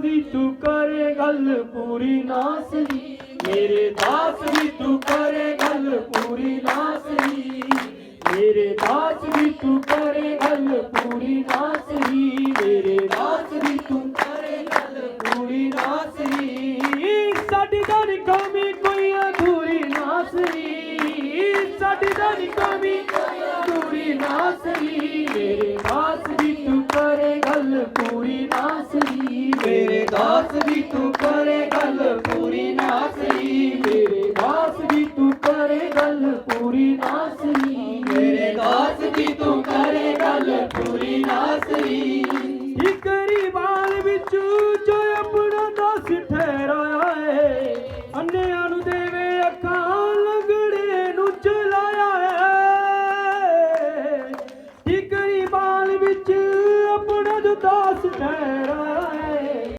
ਵੀ ਤੂੰ ਕਰੇ ਗੱਲ ਪੂਰੀ ਨਾ ਸਹੀ। ਮੇਰੇ ਦਾਸ ਵੀ ਤੂੰ ਕਰੇ ਗੱਲ ਪੂਰੀ ਨਾ ਸਹੀ। ਮੇਰੇ ਦਾਸ ਵੀ ਤੂੰ ਕਰੇ ਗੱਲ ਪੂਰੀ ਨਾ ਸਹੀ। ਮੇਰੇ ਦਾਸ ਦੀ ਤੂੰ ਕਰੇ ਗੱਲ ਪੂਰੀ ਨਾ ਸਹੀ। ਸਾਡੀ ਤਾਂ ਕਮੀ ਕੋਈ ਅਧੂਰੀ ਨਾ ਸਹੀ। ਸਾਡੀ ਤਾਂ ਨੀ ਕਮੀ ਕੋਈ ਅਧੂਰੀ ਦਾਸ ਵੀ ਤੂੰ ਕਰੇ ਗੱਲ, ਪੂਰੀ ਨਾ। ਸਹੀ ਮੇਰੇ ਦਾਸ ਵੀ ਤੂੰ ਕਰੇ ਗੱਲ, ਪੂਰੀ ਨਾ। ਸਹੀ ਮੇਰੇ ਦਾਸ ਵੀ ਤੂੰ ਕਰੇ ਗੱਲ, ਪੂਰੀ ਨਾ। ਸਹੀ ਇਕਰੀ ਬਾਲ ਵਿੱਚ ਜੋ ਆਪਣਾ ਦਾਸ ਠਹਿਰਾਇਆ ਏ, ਅੰਨਿਆਂ ਨੂੰ ਦੇਵੇ ਅੱਖਾਂ ਲੰਗੜੇ ਨੂੰ ਚਲਾਇਆ ਏ। ਇਕਰੀ ਬਾਲ ਵਿੱਚ ਆਪਣਾ ਜੋ ਦਾਸ ਠਹਿਰਾ